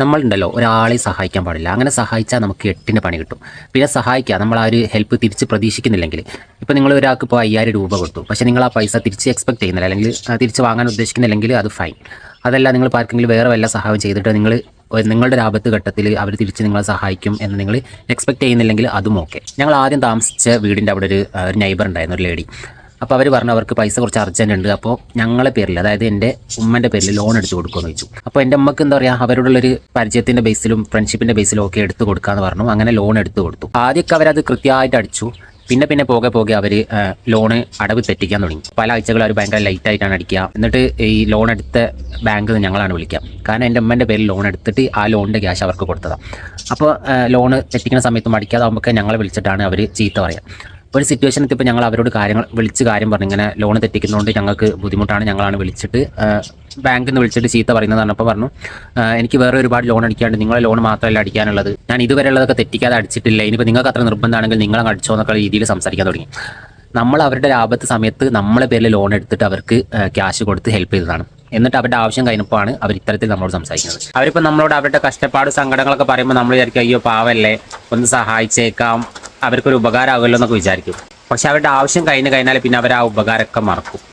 നമ്മളുണ്ടല്ലോ ഒരാളെ സഹായിക്കാൻ പാടില്ല. അങ്ങനെ സഹായിച്ചാൽ നമുക്ക് എട്ടിന് പണി കിട്ടും. പിന്നെ സഹായിക്കുക നമ്മൾ ആ ഒരു ഹെൽപ്പ് തിരിച്ച് പ്രതീക്ഷിക്കുന്നില്ലെങ്കിൽ. ഇപ്പോൾ നിങ്ങൾ ഒരാൾക്ക് ഇപ്പോൾ അയ്യായിരം രൂപ കൊടുത്തു. പക്ഷേ നിങ്ങൾ ആ പൈസ തിരിച്ച് എക്സ്പെക്ട് ചെയ്യുന്നില്ല. അല്ലെങ്കിൽ തിരിച്ച് വാങ്ങാൻ ഉദ്ദേശിക്കുന്നില്ലെങ്കിൽ അത് ഫൈൻ അതല്ല നിങ്ങൾ ആർക്കെങ്കിലും വേറെ വല്ല സഹായം ചെയ്തിട്ട് നിങ്ങൾ നിങ്ങളുടെ ആപത്ത് ഘട്ടത്തിൽ അവർ തിരിച്ച് നിങ്ങളെ സഹായിക്കും എന്ന് നിങ്ങൾ എക്സ്പെക്ട് ചെയ്യുന്നില്ലെങ്കിൽ അതും ഓക്കെ ഞങ്ങൾ ആദ്യം താമസിച്ച വീടിന്റെ അവിടെ ഒരു ഒരു നൈബർ ഉണ്ടായിരുന്നു ഒരു ലേഡി അപ്പോൾ അവർ പറഞ്ഞു അവർക്ക് പൈസ കുറച്ച് അർജന്റ് ഉണ്ട്. അപ്പോൾ ഞങ്ങളെ പേരിൽ അതായത് എന്റെ ഉമ്മന്റെ പേരിൽ ലോൺ എടുത്ത് കൊടുക്കുമെന്ന് വെച്ചു. അപ്പോൾ എന്റെ അമ്മയ്ക്ക് എന്താ പറയുക അവരോടുള്ളൊരു പരിചയത്തിന്റെ ബേസിലും ഫ്രണ്ട്ഷിപ്പിന്റെ ബേസിലും ഒക്കെ എടുത്ത് കൊടുക്കാമെന്ന് പറഞ്ഞു. അങ്ങനെ ലോൺ എടുത്ത് കൊടുത്തു. ആദ്യമൊക്കെ അവരത് കൃത്യമായിട്ട് അടിച്ചു. പിന്നെ പിന്നെ പോകെ പോകെ അവർ ലോണ് അടവ് തെറ്റിക്കാൻ തുടങ്ങി. പല ആഴ്ചകൾ അവർ ഭയങ്കര ലൈറ്റ് ആയിട്ടാണ് അടിക്കുക. എന്നിട്ട് ഈ ലോൺ എടുത്ത നിന്ന് ഞങ്ങളാണ് വിളിക്കുക. കാരണം എന്റെ അമ്മേന്റെ പേരിൽ ലോൺ എടുത്തിട്ട് ആ ലോണിന്റെ ക്യാഷ് അവർക്ക് കൊടുത്തതാണ് അപ്പോൾ ലോണ് തെറ്റിക്കുന്ന സമയത്തും അടിക്കാതാകുമ്പോൾ ഞങ്ങളെ വിളിച്ചിട്ടാണ് അവർ ചീത്ത പറയുക ഒരു സിറ്റുവേഷൻ എത്തിയപ്പോൾ ഞങ്ങൾ അവരോട് കാര്യങ്ങൾ വിളിച്ച് കാര്യം പറഞ്ഞു. ഇങ്ങനെ ലോൺ തെറ്റിക്കുന്നതുകൊണ്ട് ഞങ്ങൾക്ക് ബുദ്ധിമുട്ടാണ് ഞങ്ങളാണ് വിളിച്ചിട്ട് ബാങ്കിൽ നിന്ന് വിളിച്ചിട്ട് ചീത്ത പറയുന്നത് പറഞ്ഞപ്പോൾ പറഞ്ഞു എനിക്ക് വേറെ ഒരുപാട് ലോൺ അടിക്കാണ്ട് നിങ്ങളെ ലോൺ മാത്രമല്ല അടിക്കാനുള്ളത്. ഞാൻ ഇതുവരെ ഉള്ളതൊക്കെ തെറ്റിക്കാതെ അടിച്ചിട്ടില്ല. ഇനിയിപ്പോൾ നിങ്ങൾക്ക് അത്ര നിർബന്ധമാണെങ്കിൽ നിങ്ങളെ അടിച്ചോ എന്നൊക്കെ രീതിയിൽ സംസാരിക്കാൻ തുടങ്ങി. നമ്മൾ അവരുടെ ലാഭത്തെ സമയത്ത് നമ്മളെ പേരിൽ ലോൺ എടുത്തിട്ട് അവർക്ക് ക്യാഷ് കൊടുത്ത് ഹെൽപ്പ് ചെയ്തതാണ്. എന്നിട്ട് അവരുടെ ആവശ്യം കഴിഞ്ഞപ്പോഴാണ് അവർ ഇത്തരത്തിൽ നമ്മളോട് സംസാരിക്കുന്നത്. അവരിപ്പോൾ നമ്മളോട് അവരുടെ കഷ്ടപ്പാട് സങ്കടങ്ങളൊക്കെ പറയുമ്പോൾ നമ്മൾ വിചാരിക്കും അയ്യോ പാവല്ലേ ഒന്ന് സഹായിച്ചേക്കാം അവർക്കൊരു ഉപകാരമാകുമല്ലോ എന്നൊക്കെ വിചാരിക്കും. പക്ഷെ അവരുടെ ആവശ്യം കഴിഞ്ഞു കഴിഞ്ഞാൽ പിന്നെ അവർ ആ ഉപകാരമൊക്കെ മറക്കും.